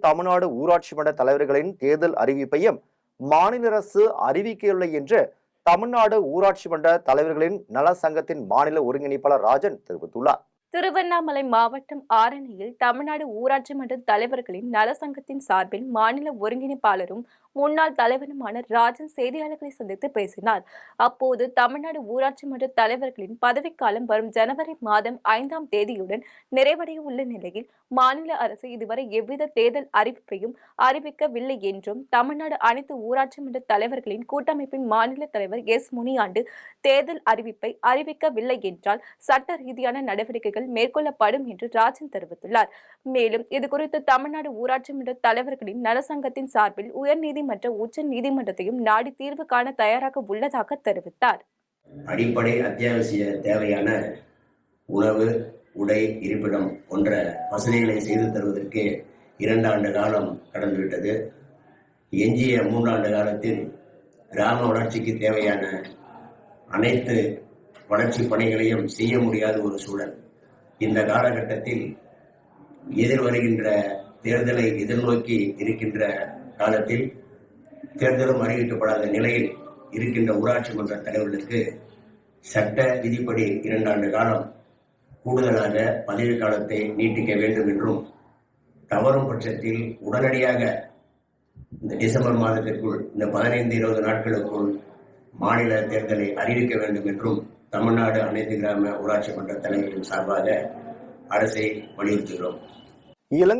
தமிழ்நாடு ஊராட்சி மன்ற தலைவர்களின் தேர்தல் அறிவிப்பையும் மாநில அரசு அறிவிக்கவில்லை என்று தமிழ்நாடு ஊராட்சி மன்ற தலைவர்களின் நல சங்கத்தின் மாநில ஒருங்கிணைப்பாளர் ராஜன் தெரிவித்துள்ளார். திருவண்ணாமலை மாவட்டம் ஆரணியில் தமிழ்நாடு ஊராட்சி மன்ற தலைவர்களின் நலசங்கத்தின் சார்பில் மாநில ஒருங்கிணைப்பாளரும் முன்னாள் தலைவருமான ராஜன் செய்தியாளர்களை சந்தித்து பேசினார். அப்போது தமிழ்நாடு ஊராட்சி மன்ற தலைவர்களின் பதவிக்காலம் வரும் ஜனவரி மாதம் ஐந்தாம் தேதியுடன் நிறைவடைய உள்ள நிலையில் மாநில அரசு இதுவரை எவ்வித தேர்தல் அறிவிப்பையும் அறிவிக்கவில்லை என்றும் தமிழ்நாடு அனைத்து ஊராட்சி மன்ற தலைவர்களின் கூட்டமைப்பின் மாநில தலைவர் எஸ். முனியாண்டு தேர்தல் அறிவிப்பை அறிவிக்கவில்லை என்றால் சட்ட ரீதியான நடவடிக்கைகள் மேற்கொள்ளப்படும் என்று ராஜன் தெரிவித்துள்ளார். மேலும் இதுகுறித்து தமிழ்நாடு ஊராட்சி மன்ற தலைவர்களின் நலசங்கத்தின் சார்பில் உயர்நீதி உயர்நீதிமன்ற உச்ச நீதிமன்றத்தையும் நாடி தீர்வு காண தயாராக உள்ளதாக தெரிவித்தார். அடிப்படை அத்தியாவசிய தேவையான உணவு உடை இருப்பிடம் போன்ற வசதிகளை செய்து தருவதற்கு இரண்டு ஆண்டு காலம் கடந்துவிட்டது. எஞ்சிய மூன்றாண்டு காலத்தில் கிராம வளர்ச்சிக்கு தேவையான அனைத்து வளர்ச்சி பணிகளையும் செய்ய முடியாத ஒரு சூழல். இந்த காலகட்டத்தில் எதிர்வருகின்ற தேர்தலை எதிர்நோக்கி இருக்கின்ற காலத்தில் தேர்தலும் அறிவிக்கப்படாத நிலையில் இருக்கின்ற ஊராட்சி மன்ற தலைவர்களுக்கு சட்ட விதிப்படி இரண்டாண்டு காலம் கூடுதலாக பதவி காலத்தை நீட்டிக்க வேண்டும் என்றும் தவறும் பட்சத்தில் உடனடியாக இந்த டிசம்பர் மாதத்திற்குள் இந்த பதினைந்து இருபது நாட்களுக்குள் மாநில தேர்தலை அறிவிக்க வேண்டும் என்றும் தமிழ்நாடு அனைத்து கிராம ஊராட்சி மன்ற தலைவர்களின் சார்பாக அரசை வலியுறுத்துகிறோம். இலங்கை